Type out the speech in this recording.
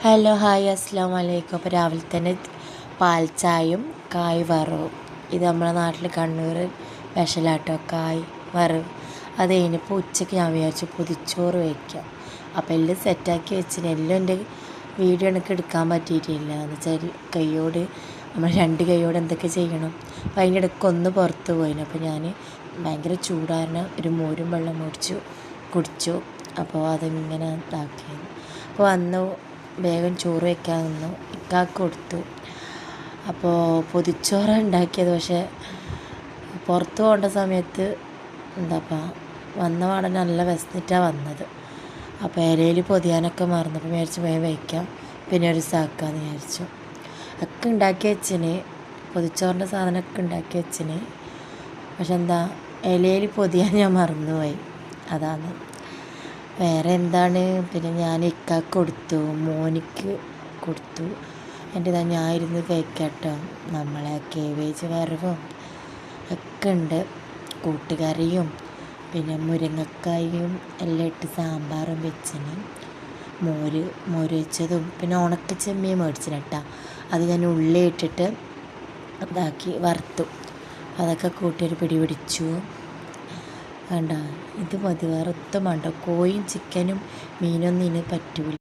Hello hi അസ്സാം വലൈക്കും അപ്പോൾ രാവിലെ തന്നെ പാൽച്ചായും കായ് വറവും. ഇത് നമ്മുടെ നാട്ടിൽ കണ്ണൂർ സ്പെഷ്യലാട്ടോ കായ് വറവ്. അത് കഴിഞ്ഞപ്പോൾ ഉച്ചയ്ക്ക് ഞാൻ വിചാരിച്ചു പുതിച്ചോറ് വയ്ക്കാം അപ്പോൾ എല്ലാം സെറ്റാക്കി വെച്ചിന്. എല്ലാം എന്റെ വീഡിയോ എനിക്ക് എടുക്കാൻ പറ്റിയിട്ടില്ല. എന്ന് വെച്ചാൽ കൈയോട് നമ്മൾ രണ്ട് കൈയോട് എന്തൊക്കെ ചെയ്യണം. അപ്പോൾ അതിന്റെ ഇടയ്ക്ക് ഒന്ന് പുറത്ത് പോയിന്. അപ്പോൾ ഞാൻ ഭയങ്കര ചൂടാറിന് ഒരു മോരും വെള്ളം മുടിച്ചു കുടിച്ചു. അപ്പോൾ അതിങ്ങനെ ഇതാക്കിയത്. അപ്പോൾ വന്നു വേഗം ചോറ് വെക്കാൻ നിന്നു. ഇക്കാക്ക് കൊടുത്തു. അപ്പോൾ പൊതിച്ചോറ ഉണ്ടാക്കിയത്. പക്ഷേ പുറത്ത് പോകേണ്ട സമയത്ത് എന്താപ്പാ വന്ന പാടെ നല്ല വിശന്നിട്ടാണ് വന്നത്. അപ്പോൾ ഇലയിൽ പൊതിയാനൊക്കെ മറന്നു. അപ്പോൾ വിചാരിച്ചു വേഗം വയ്ക്കാം. പിന്നെ ഒരു സാക്കാന്ന് വിചാരിച്ചു. ഒക്കെ ഉണ്ടാക്കി വെച്ചിന്. പൊതിച്ചോറിന്റെ സാധനമൊക്കെ ഉണ്ടാക്കി വെച്ചിന്. പക്ഷെ എന്താ ഇലയിൽ പൊതിയാൻ ഞാൻ മറന്നുപോയി. അതാണ്. വേറെ എന്താണ്? പിന്നെ ഞാൻ ഇക്കാക്ക് കൊടുത്തു മോനിക്ക് കൊടുത്തു. എന്റെ ഇതാ ഞാൻ ഇരുന്ന് കഴിക്കട്ടോ. നമ്മളെ കേവേജ് വറവും ഒക്കെ ഉണ്ട്. കൂട്ടുകറിയും പിന്നെ മുരിങ്ങക്കായും എല്ലാം ഇട്ട് സാമ്പാറും വെച്ചിന്. മോര് മോര് വെച്ചതും പിന്നെ ഉണക്ക ചെമ്മീൻ മേടിച്ചിന് കേട്ടോ. അത് ഞാൻ ഉള്ളി ഇട്ടിട്ട് ഇതാക്കി വറുത്തു. അതൊക്കെ കൂട്ടിയൊരു പിടി പിടിച്ചു. വേണ്ട. ഇത് മതി. വേറെ ഒത്തും വേണ്ട. കോയും ചിക്കനും മീനൊന്നും ഇതിന് പറ്റൂല.